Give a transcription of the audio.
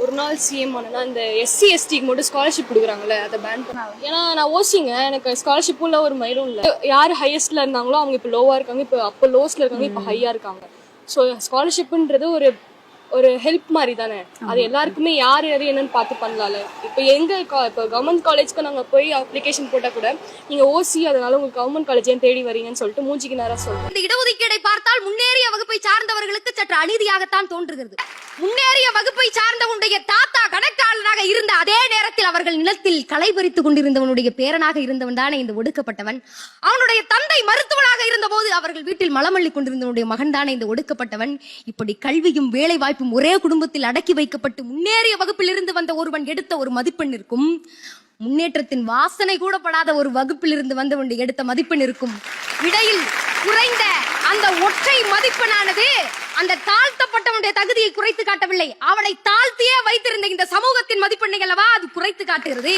ஒரு நாள் சிஎம் ஆனா இந்த எஸ்சி எஸ்டிக்கு மட்டும் ஸ்காலர்ஷிப் கொடுக்குறாங்கல்ல அதை பேன் பண்ணாங்க ஏன்னா நான் ஓசிங்க எனக்கு ஸ்காலர்ஷிப்பும் இல்லை ஒரு மயிரும் இல்லை. யார் ஹையஸ்ட்ல இருந்தாங்களோ அவங்க இப்போ லோவா இருக்காங்க இப்போ அப்போ லோஸ்ல இருக்காங்க இப்போ ஹையா இருக்காங்க. ஸோ ஸ்காலர்ஷிப்ன்றது ஒரு ஒரு ஹெல்ப் மாதிரி தானே. அது எல்லாருக்குமே யார் யார் என்னன்னு பார்த்து பண்ணலாம்ல. இப்போ எங்க கா- இப்போ கவர்மெண்ட் காலேஜ்க்கு நாங்கள் போய் அப்ளிகேஷன் போட்டால் கூட நீங்கள் ஓசி அதனால உங்க கவர்மெண்ட் காலேஜ் ஏன் தேடி வரீங்கன்னு சொல்லிட்டு மூஞ்சிக்கு நேரம் சொல்றேன். இந்த இடஒதுக்கீடை பார்த்தால் முன்னேறிய வகுப்பை சார்ந்தவர்களுக்கு சற்று அநீதியாகத்தான் தோன்றுகிறது. முன்னேறிய வகுப்பை இருந்த அதே நேரத்தில் அவர்கள் நிலத்தில் களை பறித்துக் கொண்டிருந்தவனுடைய பேரனாக இருந்தவன் தானே இந்த ஒடுக்கப்பட்டவன். அவனுடைய தந்தை மருத்துவனாக இருந்தபோது அவர்கள் வீட்டில் மலமள்ளி கொண்டிருந்தவனுடைய மகன் தானே இந்த ஒடுக்கப்பட்டவன். இப்படி கல்வியும் வேலை வாய்ப்பும் ஒரே குடும்பத்தில் அடக்கி வைக்கப்பட்டு முன்னேறிய வகுப்பில் இருந்து வந்த ஒருவன் எடுத்த ஒரு மதிப்பெண் இருக்கும் முன்னேற்றத்தின் வாசனை கூட படாத ஒரு வகுப்பில் இருந்து வந்தவன் எடுத்த மதிப்பெண் இருக்கும் இடையில் குறைந்த அந்த ஒற்றை மதிப்பெண்ணானது அந்த தாழ்த்தப்பட்டவனுடைய தகுதியை குறைத்து காட்டவில்லை. அவனை தாழ்த்தியே வை இந்த சமூகத்தின் மதிப்பெண்ணை அல்லவா அது குறைத்து காட்டுகிறது.